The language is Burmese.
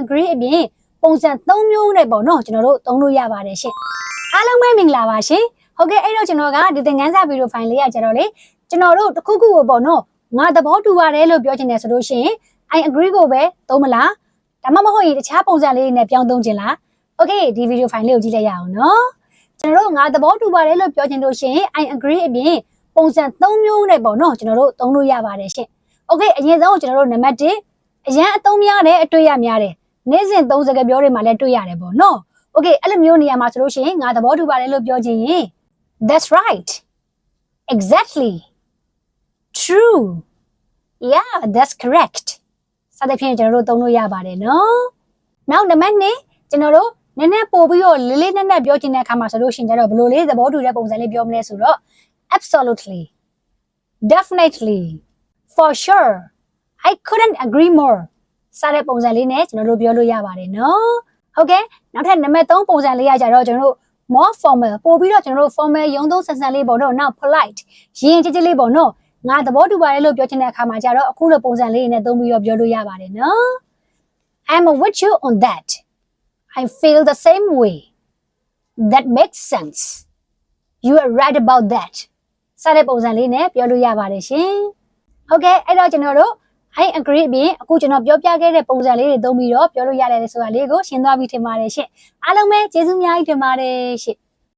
အဂရိအပြင်ပုံစံ၃မျိုးနဲ့ပေါ့နော်ကျွန်တော်တို့သုံးလို့ရပါတယ်ရှင်အားလုံးပဲမင်္ဂလာပါရှင်ဟုတ်ကဲ့အဲ့တော့ကျွန်တော်ကဒီသင်ခန်းစာဗီဒီယိုဖိုင်လေးကကျွန်တော်လေကျွန်တော်တို့တစ်ခုခုကိုပေါ့နော်ငါသဘောတူပါတယ်လို့ပြောချင်တယ်ဆိုလို့ရှိရင် I agree ကိုပဲသုံးမလားဒါမှမဟုတ်ရင်တခြားပုံစံလေးနဲ့ပြောင်းသုံးချင်လား Okay ဒီဗီဒီယိုဖိုင်လေးကိုကြည့်လိုက်ရအောင်နော်ကျွန်တော်တို့ငါသဘောတူပါတယ်လို့ပြောချင်လို့ရှိရင် I agree အပြင်ပုံစံ၃မျိုးနဲ့ပေါ့နော်ကျွန်တော်တို့သုံးလို့ရပါတယ်ရှင် Okay အရင်ဆုံးကျွန်တော်တို့နံပါတ်1အရန်အသုံးများတဲ့အတွေ့ရများတယ် နေ့စဉ်သုံးစကားပြောတွေမှာလည်းတွေ့ရတယ်ပေါ့နော်။ Okay အဲ့လိုမျိုးနေရာမှာဆိုလို့ရှိရင်ငါသဘောတူပါတယ်လို့ပြောခြင်းရင် That's right. Exactly. True. Yeah, that's correct. စသဖြင့်ကျွန်တော်တို့သုံးလို့ရပါတယ်နော်။နောက်နံပါတ်2ကျွန်တော်တို့နည်းနည်းပို့ပြီးတော့လေးလေးနက်နက်ပြောချင်တဲ့အခါမှာဆိုလို့ရှိရင်ကျတော့ဘယ်လိုလေးသဘောတူတဲ့ပုံစံလေးပြောမလဲဆိုတော့ absolutely definitely for sure i couldn't agree more စတဲ့ပုံစံလေးနဲ့ကျွန်တော်တို့ပြောလို့ရပါတယ်နော်ဟုတ်ကဲ့နောက်ထပ်နံပါတ်3ပုံစံလေးကကြတော့ကျွန်တော်တို့ more formal ပို့ပြီးတော့ကျွန်တော်တို့ formal ရုံးသုံးဆန်ဆန်လေးပေါ့နော်နောက် polite ရင်းချစ်ချစ်လေးပေါ့နော်ငါသဘောတူပါတယ်လို့ပြောချင်တဲ့အခါမှာကြတော့အခုလိုပုံစံလေးနဲ့သုံးပြီးတော့ပြောလို့ရပါတယ်နော် I'm with you on that I feel the same way that makes sense you are right about that စတဲ့ပုံစံလေးနဲ့ပြောလို့ရပါတယ်ရှင်ဟုတ်ကဲ့အဲ့တော့ကျွန်တော်တို့ I agree အပြင်အခုကျွန်တော်ပြောပြခဲ့တဲ့ပုံစံလေးတွေသုံးပြီးတော့ပြောလို့ရတယ်ဆိုတာလေးကိုရှင်းသွားပြီးထင်ပါတယ်ရှင်အားလုံးပဲကျေးဇူးအများကြီးတင်ပါတယ်ရှင်